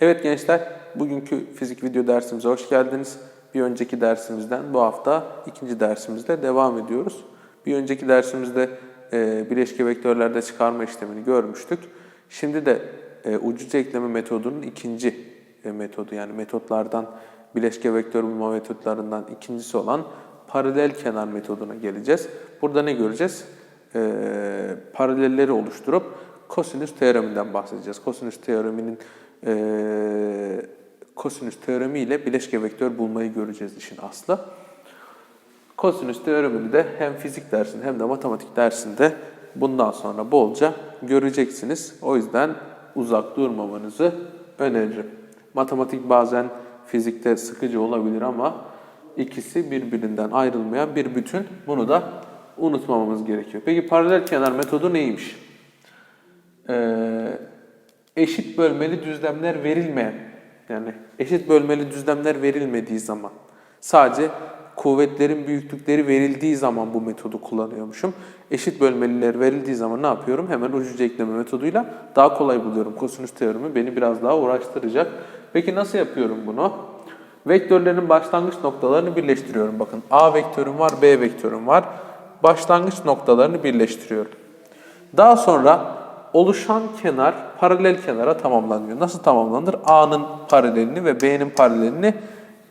Evet gençler, bugünkü fizik video dersimize hoş geldiniz. Bir önceki dersimizden bu hafta ikinci dersimizle devam ediyoruz. Bir önceki dersimizde e, bileşke vektörlerde çıkarma işlemini görmüştük. Şimdi de e, ucuca ekleme metodunun ikinci e, metodu yani metotlardan bileşke vektör bulma metotlarından ikincisi olan paralel kenar metoduna geleceğiz. Burada ne göreceğiz? E, paralelleri oluşturup kosinüs teoreminden bahsedeceğiz. Kosinüs teoreminin e, kosinüs teoremi ile bileşke vektör bulmayı göreceğiz işin aslı. Kosinüs teoremini de hem fizik dersinde hem de matematik dersinde bundan sonra bolca göreceksiniz. O yüzden uzak durmamanızı öneririm. Matematik bazen fizikte sıkıcı olabilir ama ikisi birbirinden ayrılmayan bir bütün. Bunu da unutmamamız gerekiyor. Peki paralel kenar metodu neymiş? Ee, eşit bölmeli düzlemler verilmeyen, yani eşit bölmeli düzlemler verilmediği zaman, sadece kuvvetlerin büyüklükleri verildiği zaman bu metodu kullanıyormuşum. Eşit bölmeliler verildiği zaman ne yapıyorum? Hemen ucuca ekleme metoduyla daha kolay buluyorum. Kosinüs teoremi beni biraz daha uğraştıracak. Peki nasıl yapıyorum bunu? Vektörlerin başlangıç noktalarını birleştiriyorum. Bakın A vektörüm var, B vektörüm var. Başlangıç noktalarını birleştiriyorum. Daha sonra oluşan kenar paralel kenara tamamlanıyor. Nasıl tamamlanır? A'nın paralelini ve B'nin paralelini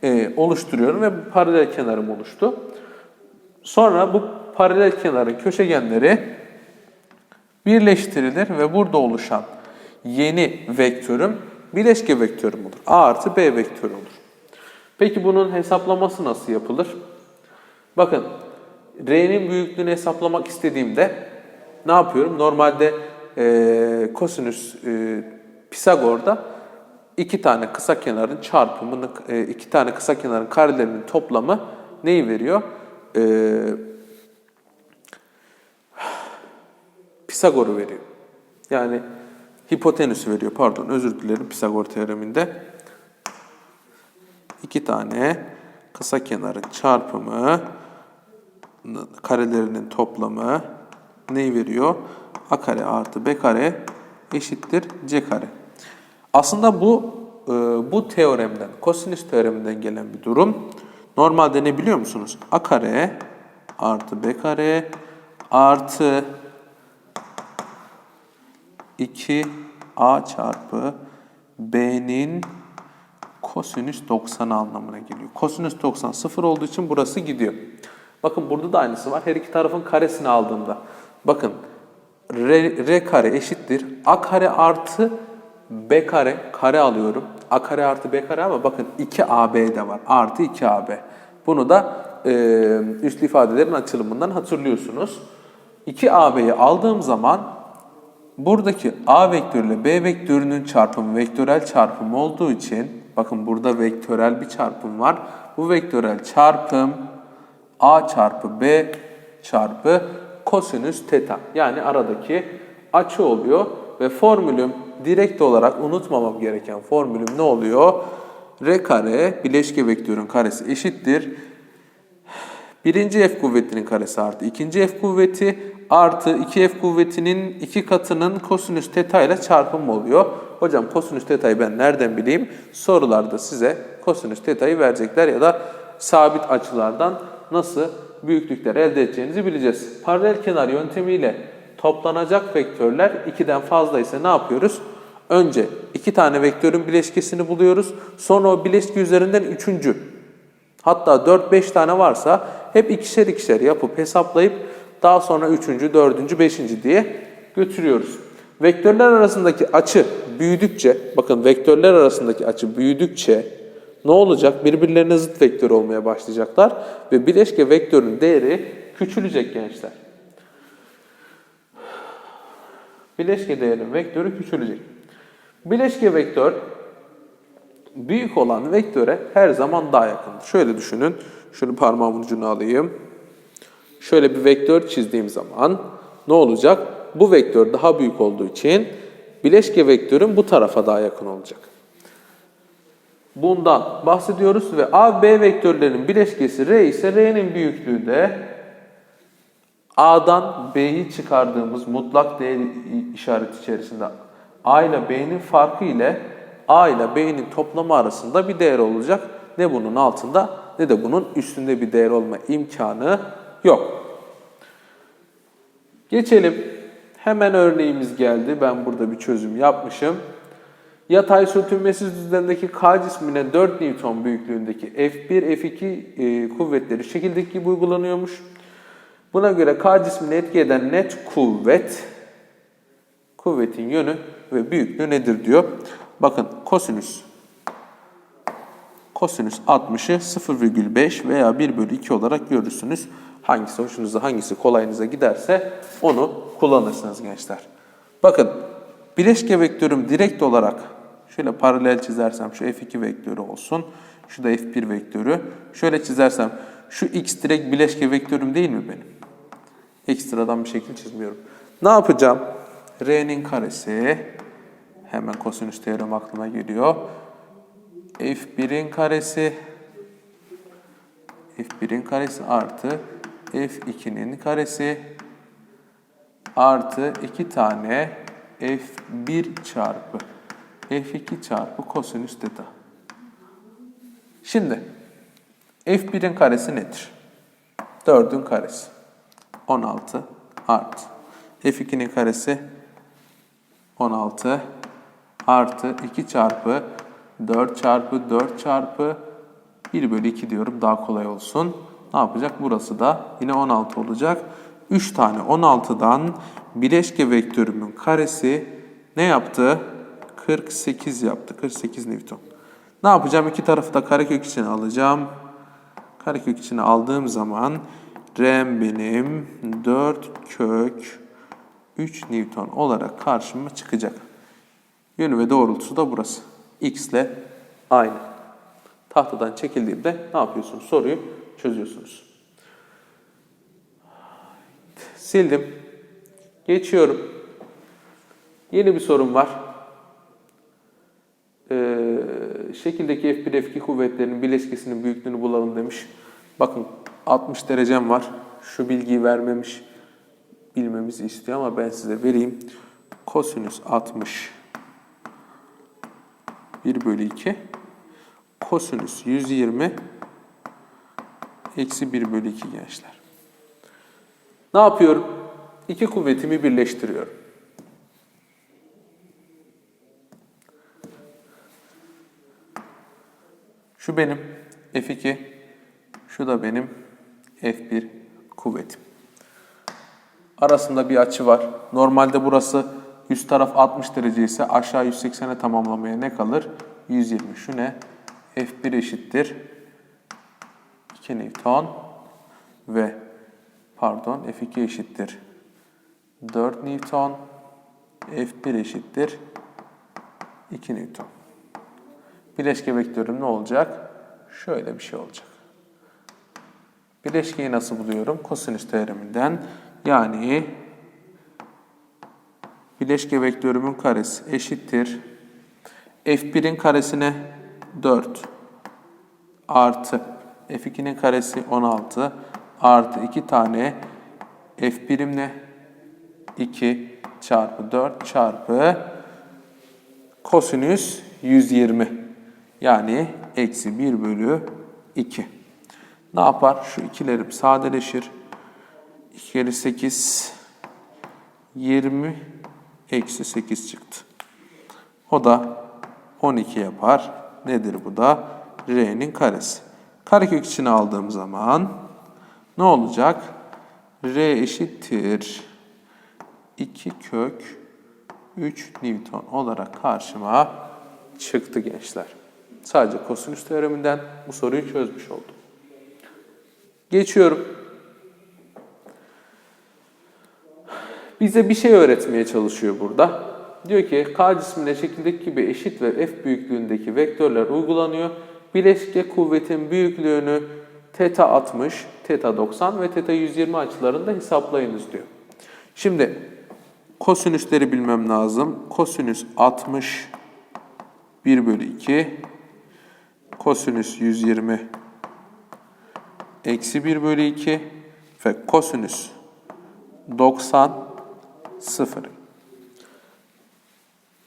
e, oluşturuyorum ve bu paralel kenarım oluştu. Sonra bu paralel kenarın köşegenleri birleştirilir ve burada oluşan yeni vektörüm bileşke vektörüm olur. A artı B vektörü olur. Peki bunun hesaplaması nasıl yapılır? Bakın R'nin büyüklüğünü hesaplamak istediğimde ne yapıyorum? Normalde e, kosinüs e, Pisagor'da iki tane kısa kenarın çarpımını, e, iki tane kısa kenarın karelerinin toplamı neyi veriyor? E, Pisagor'u veriyor. Yani hipotenüsü veriyor. Pardon özür dilerim Pisagor teoreminde. iki tane kısa kenarın çarpımı karelerinin toplamı neyi veriyor? A kare artı B kare eşittir C kare. Aslında bu e, bu teoremden, kosinüs teoreminden gelen bir durum. Normalde ne biliyor musunuz? A kare artı B kare artı 2A çarpı B'nin kosinüs 90 anlamına geliyor. Kosinüs 90 sıfır olduğu için burası gidiyor. Bakın burada da aynısı var. Her iki tarafın karesini aldığımda. Bakın R, R kare eşittir. A kare artı B kare. Kare alıyorum. A kare artı B kare ama bakın 2AB de var. Artı 2AB. Bunu da e, üslü ifadelerin açılımından hatırlıyorsunuz. 2AB'yi aldığım zaman buradaki A vektörüyle B vektörünün çarpımı vektörel çarpım olduğu için bakın burada vektörel bir çarpım var. Bu vektörel çarpım A çarpı B çarpı kosinüs teta. Yani aradaki açı oluyor ve formülüm direkt olarak unutmamam gereken formülüm ne oluyor? R kare bileşke vektörün karesi eşittir. Birinci F kuvvetinin karesi artı ikinci F kuvveti artı 2F kuvvetinin iki katının kosinüs teta ile çarpımı oluyor. Hocam kosinüs teta'yı ben nereden bileyim? Sorularda size kosinüs teta'yı verecekler ya da sabit açılardan nasıl büyüklükler elde edeceğinizi bileceğiz. Paralel kenar yöntemiyle toplanacak vektörler 2'den fazla ise ne yapıyoruz? Önce iki tane vektörün bileşkesini buluyoruz. Sonra o bileşke üzerinden üçüncü. Hatta 4-5 tane varsa hep ikişer ikişer yapıp hesaplayıp daha sonra üçüncü, dördüncü, beşinci diye götürüyoruz. Vektörler arasındaki açı büyüdükçe, bakın vektörler arasındaki açı büyüdükçe ne olacak? Birbirlerine zıt vektör olmaya başlayacaklar ve bileşke vektörün değeri küçülecek gençler. Bileşke değerinin vektörü küçülecek. Bileşke vektör büyük olan vektöre her zaman daha yakındır. Şöyle düşünün. Şunu parmağımın ucuna alayım. Şöyle bir vektör çizdiğim zaman ne olacak? Bu vektör daha büyük olduğu için bileşke vektörün bu tarafa daha yakın olacak. Bundan bahsediyoruz ve A, B vektörlerinin bileşkesi R ise R'nin büyüklüğü de A'dan B'yi çıkardığımız mutlak değer işareti içerisinde A ile B'nin farkı ile A ile B'nin toplamı arasında bir değer olacak. Ne bunun altında ne de bunun üstünde bir değer olma imkanı yok. Geçelim. Hemen örneğimiz geldi. Ben burada bir çözüm yapmışım. Yatay sürtünmesiz düzlemdeki K cismine 4 Newton büyüklüğündeki F1, F2 e, kuvvetleri şekildeki gibi uygulanıyormuş. Buna göre K cismini etki eden net kuvvet, kuvvetin yönü ve büyüklüğü nedir diyor. Bakın kosinüs kosinüs 60'ı 0,5 veya 1 bölü 2 olarak görürsünüz. Hangisi hoşunuza, hangisi kolayınıza giderse onu kullanırsınız gençler. Bakın bileşke vektörüm direkt olarak şöyle paralel çizersem şu F2 vektörü olsun. Şu da F1 vektörü. Şöyle çizersem şu X direkt bileşke vektörüm değil mi benim? Ekstradan bir şekil çizmiyorum. Ne yapacağım? R'nin karesi hemen kosinüs teoremi aklıma geliyor. F1'in karesi F1'in karesi artı F2'nin karesi artı 2 tane F1 çarpı F2 çarpı kosinüs teta. Şimdi F1'in karesi nedir? 4'ün karesi. 16 artı. F2'nin karesi 16 artı 2 çarpı 4 çarpı 4 çarpı 1 bölü 2 diyorum daha kolay olsun. Ne yapacak? Burası da yine 16 olacak. 3 tane 16'dan bileşke vektörümün karesi ne yaptı? 48 yaptı. 48 Newton. Ne yapacağım? İki tarafı da karekök içine alacağım. Karekök içine aldığım zaman R'm benim 4 kök 3 Newton olarak karşıma çıkacak. Yönü ve doğrultusu da burası. X ile aynı. Tahtadan çekildiğimde ne yapıyorsunuz? Soruyu çözüyorsunuz. Sildim. Geçiyorum. Yeni bir sorum var. Ee, şekildeki F1 F2 kuvvetlerinin bileşkesinin büyüklüğünü bulalım demiş. Bakın 60 derecem var. Şu bilgiyi vermemiş. Bilmemizi istiyor ama ben size vereyim. Kosinüs 60 1 bölü 2 kosinüs 120 eksi 1 bölü 2 gençler. Ne yapıyorum? İki kuvvetimi birleştiriyorum. Şu benim F2, şu da benim F1 kuvvetim. Arasında bir açı var. Normalde burası üst taraf 60 derece ise aşağı 180'e tamamlamaya ne kalır? 120. Şu ne? F1 eşittir 2 Newton ve pardon F2 eşittir 4 Newton F1 eşittir 2 Newton. Bileşke vektörüm ne olacak? Şöyle bir şey olacak. Bileşkeyi nasıl buluyorum? Kosinüs teoreminden. Yani bileşke vektörümün karesi eşittir. F1'in karesine 4 artı F2'nin karesi 16 artı 2 tane F1'im ne? 2 çarpı 4 çarpı kosinüs 120. Yani eksi 1 bölü 2. Ne yapar? Şu ikilerim sadeleşir. 2 kere 8 20 eksi 8 çıktı. O da 12 yapar. Nedir bu da? R'nin karesi. Karekök içine aldığım zaman ne olacak? R eşittir 2 kök 3 Newton olarak karşıma çıktı gençler. Sadece kosinüs teoreminden bu soruyu çözmüş oldum. Geçiyorum. Bize bir şey öğretmeye çalışıyor burada. Diyor ki K cismine şekildeki gibi eşit ve F büyüklüğündeki vektörler uygulanıyor. Bileşke kuvvetin büyüklüğünü teta 60, teta 90 ve teta 120 açılarında hesaplayınız diyor. Şimdi kosinüsleri bilmem lazım. Kosinüs 60 1 bölü 2 kosinüs 120 eksi 1 bölü 2 ve kosinüs 90 0.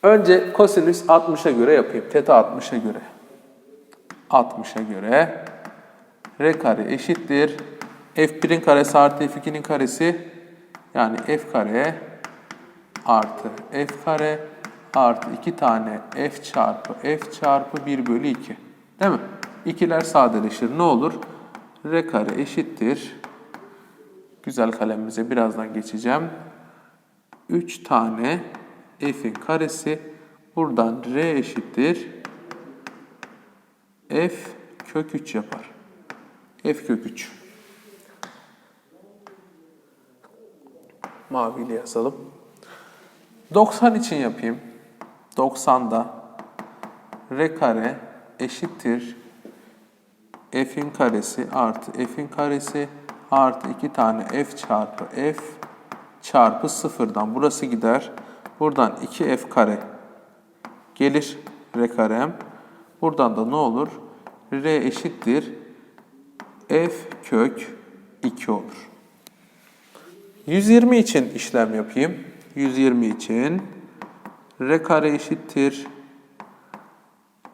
Önce kosinüs 60'a göre yapayım. Teta 60'a göre. 60'a göre r kare eşittir. f1'in karesi artı f2'nin karesi yani f kare artı f kare artı 2 tane f çarpı f çarpı 1 bölü 2. Değil mi? İkiler sadeleşir. Ne olur? r kare eşittir. Güzel kalemimize birazdan geçeceğim. 3 tane f'in karesi buradan r eşittir. f kök 3 yapar. f kök 3. Maviyle yazalım. 90 için yapayım. 90'da r kare eşittir f'in karesi artı f'in karesi artı 2 tane f çarpı f çarpı sıfırdan burası gider. Buradan 2f kare gelir r karem. Buradan da ne olur? r eşittir f kök 2 olur. 120 için işlem yapayım. 120 için r kare eşittir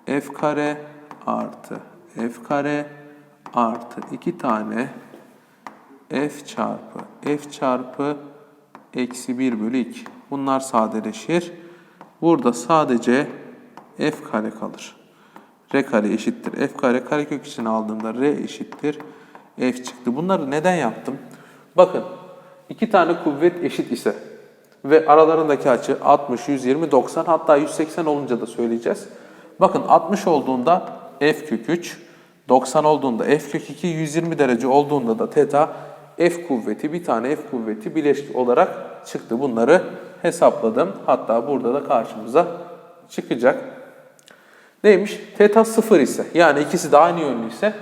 f kare artı f kare artı 2 tane f çarpı f çarpı eksi 1 bölü 2. Bunlar sadeleşir. Burada sadece f kare kalır. r kare eşittir. f kare karekök içine aldığımda r eşittir. f çıktı. Bunları neden yaptım? Bakın iki tane kuvvet eşit ise ve aralarındaki açı 60, 120, 90 hatta 180 olunca da söyleyeceğiz. Bakın 60 olduğunda f kök 3, 90 olduğunda f kök 2, 120 derece olduğunda da teta f kuvveti, bir tane f kuvveti bileşik olarak çıktı. Bunları hesapladım. Hatta burada da karşımıza çıkacak. Neymiş? Teta 0 ise yani ikisi de aynı yönlü ise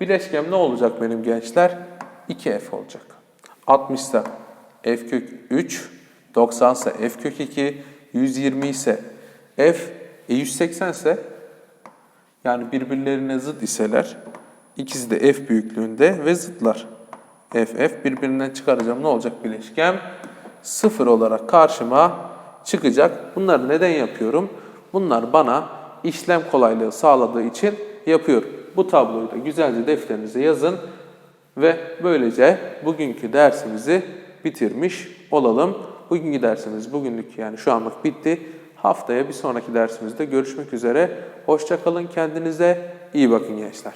bileşkem ne olacak benim gençler? 2f olacak. 60 ise f kök 3, 90 ise f kök 2, 120 ise f, e 180 ise yani birbirlerine zıt iseler ikisi de f büyüklüğünde ve zıtlar. f f birbirinden çıkaracağım ne olacak bileşkem? 0 olarak karşıma çıkacak. Bunları neden yapıyorum? Bunlar bana işlem kolaylığı sağladığı için yapıyorum. Bu tabloyu da güzelce defterinize yazın ve böylece bugünkü dersimizi bitirmiş olalım. Bugünkü dersimiz bugünlük yani şu anlık bitti. Haftaya bir sonraki dersimizde görüşmek üzere. Hoşçakalın kendinize iyi bakın gençler.